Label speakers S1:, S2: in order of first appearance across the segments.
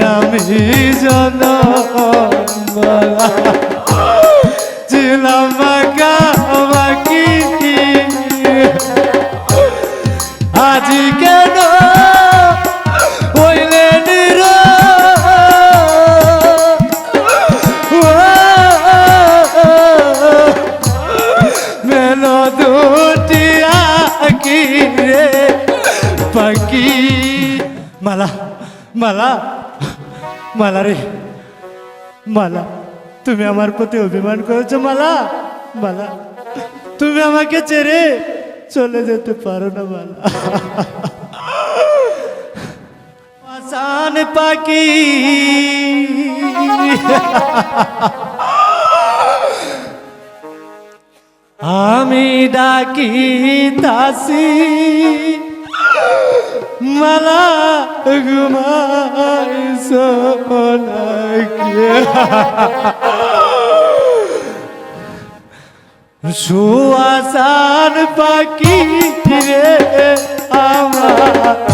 S1: আমি জন ছিলাম বাঁকা বাকি আজ কেন হইলে নিরো? মেলো দুটি আকি রে। পাখি মালা মালা। মালা রে। মালা, তুমি আমার প্রতি অভিমান করেছ মালা। মালা, তুমি আমাকে ছেড়ে চলে যেতে পারো না মালা। আসান পাখি। আমি ডাকি তাসি। মালা ঘুমাই সোনাকে সুয়াসান পাখি রে আমার।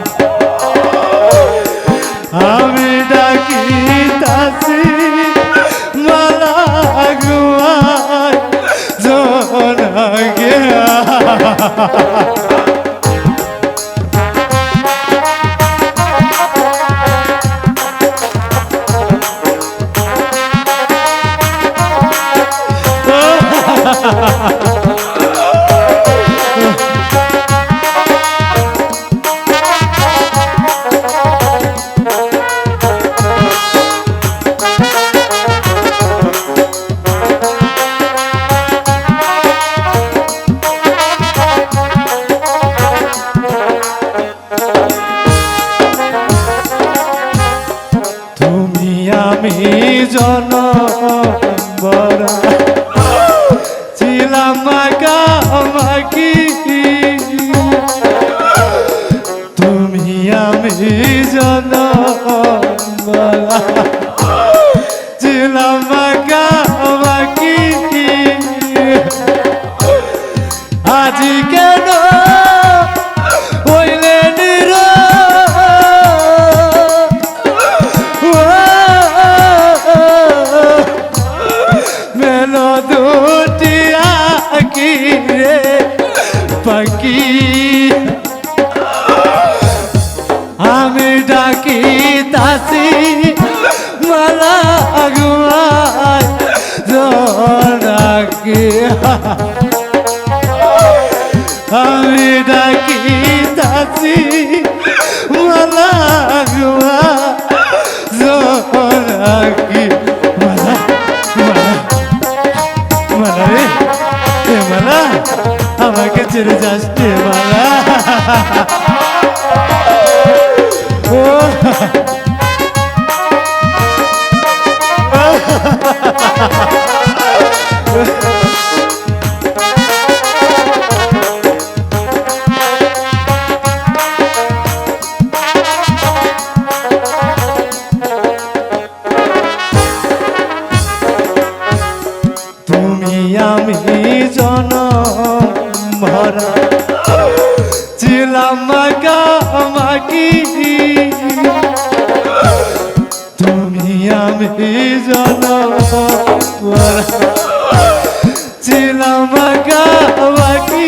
S1: no তুমি আমি ছিলাম মাকি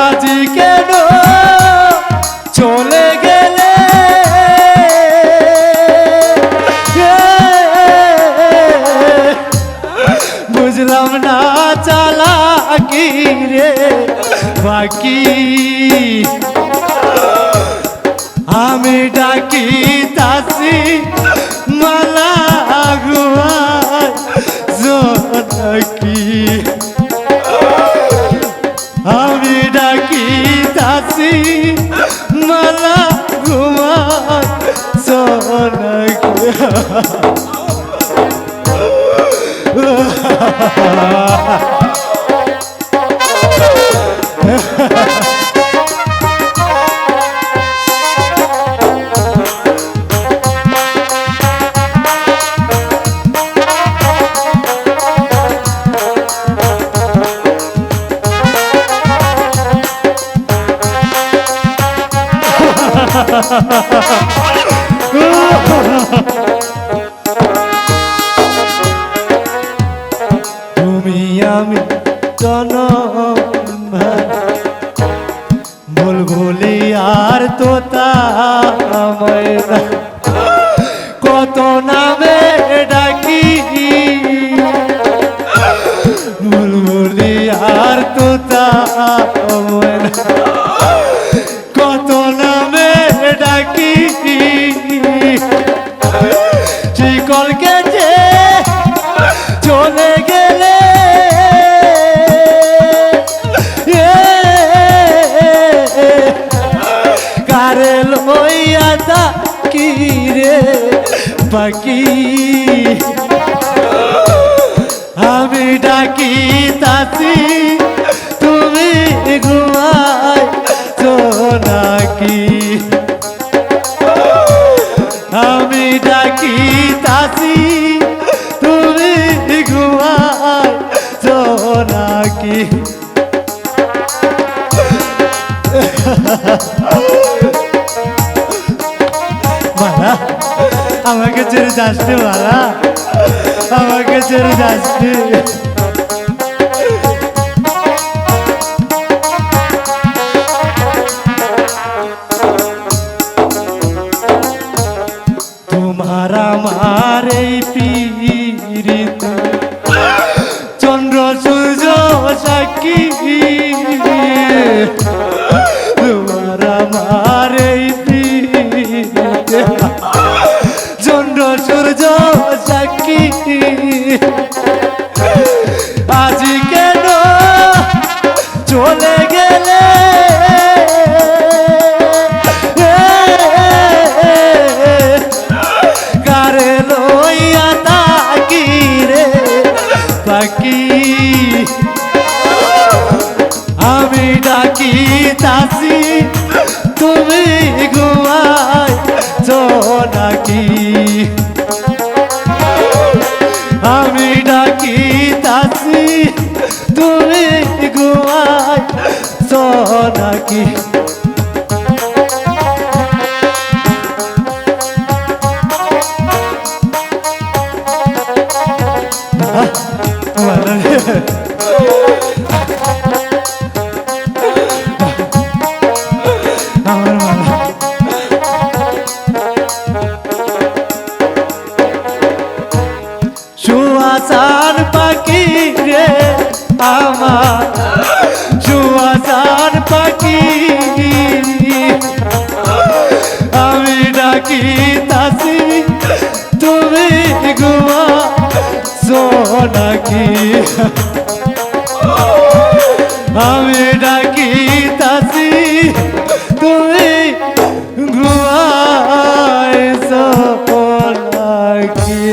S1: আজ কেন চলে গেলে? বুঝলাম না চালা কি রে বাকি। আমি ডাকি তাসি মালা গুয়াই জোনাকি। আমি ডাকি তাসি মালা ঘুমাই সোনাকি তুমি আমি জনম। ভুল ভুলি আর তোতা ময়না বাকি আমি ডাকি তাসি, তুমি ঘুমাই তো নাকি? আমি ডাকি তাসি, তুমি ঘুমাই তো নাকি? মালা ছেড়ে যাসনি মালা আমাকে ছেড়ে তোমার নাকি আমি ডাকি তাসি তুমি ঘুমাই নাকি ভালো সুয়াসার পাখি রে আমার। সুয়াসার পাখি আমি ডাকি তাসি, তুমি ঘুমা সোনাকি আমি ডাকি তাসি, তুমি ঘুমাই সোনাকি